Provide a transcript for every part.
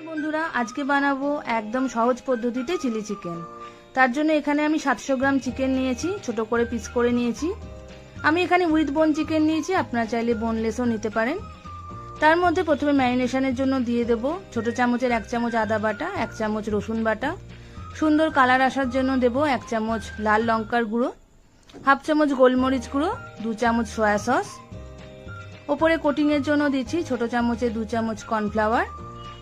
নমস্কার বন্ধুরা, আজকে বানাবো একদম সহজ পদ্ধতিতে চিলি চিকেন। তার জন্য এখানে আমি সাতশো গ্রাম চিকেন নিয়েছি, ছোট করে পিস করে নিয়েছি। আমি এখানে উইথ বোন চিকেন নিয়েছি, আপনারা চাইলে বোনলেসও নিতে পারেন। তার মধ্যে প্রথমে ম্যারিনেশনের জন্য দিয়ে দেব ছোট চামচের এক চামচ আদা বাটা, এক চামচ রসুন বাটা। সুন্দর কালার আসার জন্য দেব এক চামচ লাল লঙ্কার গুঁড়ো, হাফ চামচ গোলমরিচ গুঁড়ো, দু চামচ সয়া সস। ওপরে কোটিংয়ের জন্য দিচ্ছি ছোট চামচে দু চামচ কর্নফ্লাওয়ার।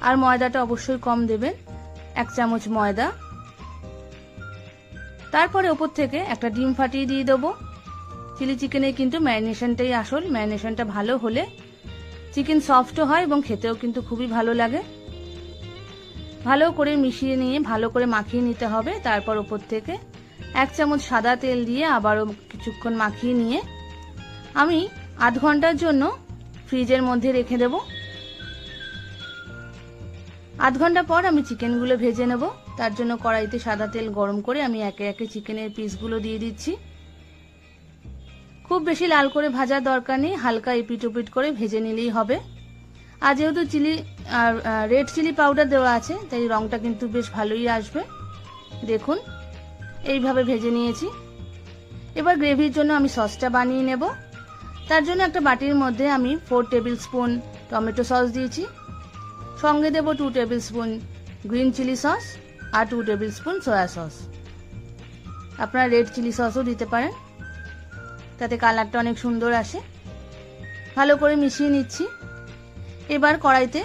আর ময়দাটা অবশ্যই কম দেবেন। এক চামচ ময়দা। তারপরে ওপর থেকে একটা ডিম ফাটিয়ে দিয়ে দেবো। চিলি চিকেনে কিন্তু ম্যারিনেশনটাই আসল। ম্যারিনেশনটা ভালো হলে চিকেন সফটও হয় এবং খেতেও কিন্তু খুবই ভালো লাগে। ভালো করে মিশিয়ে নিয়ে, ভালো করে মাখিয়ে নিতে হবে। তারপর ওপর থেকে এক চামচ সাদা তেল দিয়ে আবারও কিছুক্ষণ মাখিয়ে নিয়ে আমি আধ ঘণ্টার জন্য ফ্রিজের মধ্যে রেখে দেব। আধ ঘণ্টা পর আমি চিকেনগুলো ভেজে নেব। তার জন্য কড়াইতে সাদা তেল গরম করে আমি একে একে চিকেনের পিসগুলো দিয়ে দিচ্ছি। খুব বেশি লাল করে ভাজার দরকার নেই, হালকা এপিট ওপিট করে ভেজে নিলেই হবে। আর যেহেতু চিলি, আর রেড চিলি পাউডার দেওয়া আছে, তাই রংটা কিন্তু বেশ ভালোই আসবে। দেখুন, এইভাবে ভেজে নিয়েছি। এবার গ্রেভির জন্য আমি সসটা বানিয়ে নেব। তার জন্য একটা বাটির মধ্যে আমি four table spoon tomato sauce দিয়েছি। সঙ্গে দেব two tablespoon green chilli sauce আর two table spoon soya sauce আপনারা রেড চিলি সসও দিতে পারেন। তাতে কালারটা অনেক সুন্দর আসে। ভালো করে মিশিয়ে নিচ্ছি। এবার কড়াইতে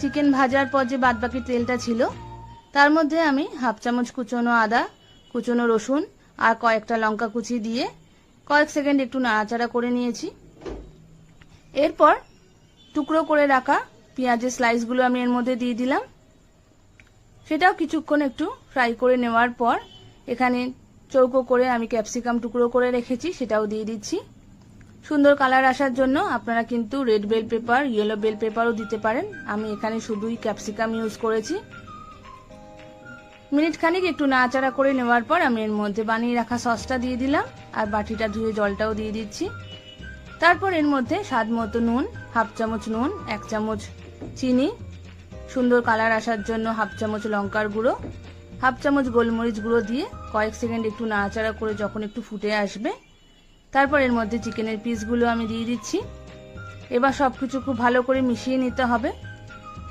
চিকেন ভাজার পর যে বাদবাকি তেলটা ছিল, তার মধ্যে আমি হাফ চামচ কুচনো আদা, কুচনো রসুন আর কয়েকটা লঙ্কা কুচি দিয়ে কয়েক সেকেন্ড একটু নাড়াচাড়া করে নিয়েছি। এরপর টুকরো করে রাখা পেঁয়াজের স্লাইসগুলো আমি এর মধ্যে দিয়ে দিলাম। সেটাও কিছুক্ষণ একটু ফ্রাই করে নেওয়ার পর, এখানে চৌকো করে আমি ক্যাপসিকাম টুকরো করে রেখেছি, সেটাও দিয়ে দিচ্ছি। সুন্দর কালার আসার জন্য আপনারা কিন্তু red bell pepper yellow bell পেপারও দিতে পারেন। আমি এখানে শুধুই ক্যাপসিকাম ইউজ করেছি। মিনিট খানিক একটু নাড়াচাড়া করে নেওয়ার পর আমি এর মধ্যে বানিয়ে রাখা সসটা দিয়ে দিলাম, আর বাটিটা ধুয়ে জলটাও দিয়ে দিচ্ছি। তারপর এর মধ্যে স্বাদ মতো নুন, হাফ চামচ নুন, এক চামচ চিনি, সুন্দর কালার আসার জন্য হাফ চামচ লঙ্কার গুঁড়ো, হাফ চামচ গোলমরিচ গুঁড়ো দিয়ে কয়েক সেকেন্ড একটু নাড়াচাড়া করে যখন একটু ফুটে আসবে, তারপর এর মধ্যে চিকেনের পিসগুলো আমি দিয়ে দিচ্ছি। এবার সব কিছু খুব ভালো করে মিশিয়ে নিতে হবে।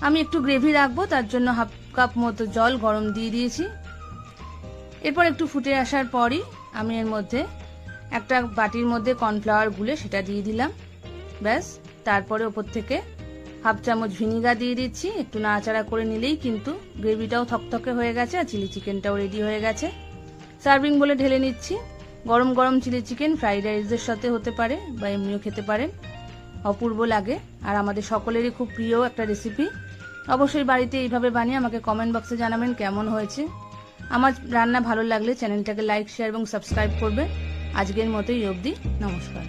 আমি একটু গ্রেভি রাখব, তার জন্য হাফ কাপ মতো জল গরম দিয়ে দিয়েছি। এরপর একটু ফুটে আসার পরই আমি এর মধ্যে একটা বাটির মধ্যে কর্নফ্লাওয়ার গুলে সেটা দিয়ে দিলাম। ব্যাস, তারপরে ওপর থেকে হাফ চামচ ভিনিগার দিয়ে দিচ্ছি। একটু নাড়াচাড়া করে নিলেই কিন্তু গ্রেভিটাও থকথকে হয়ে গেছে আর চিলি চিকেনটাও রেডি হয়ে গেছে। সার্ভিং বলে ঢেলে নিচ্ছি। গরম গরম চিলি চিকেন ফ্রাইড রাইসের সাথে হতে পারে বা এমনিও খেতে পারেন। অপূর্ব লাগে। আর আমাদের সকলেরই খুব প্রিয় একটা রেসিপি অবশ্যই বাড়িতে এইভাবে বানিয়ে আমাকে কমেন্ট বক্সে জানাবেন কেমন হয়েছে। আমার রান্না ভালো লাগলে চ্যানেলটাকে লাইক শেয়ার এবং সাবস্ক্রাইব করবে আজকের মতোই অবধি। নমস্কার।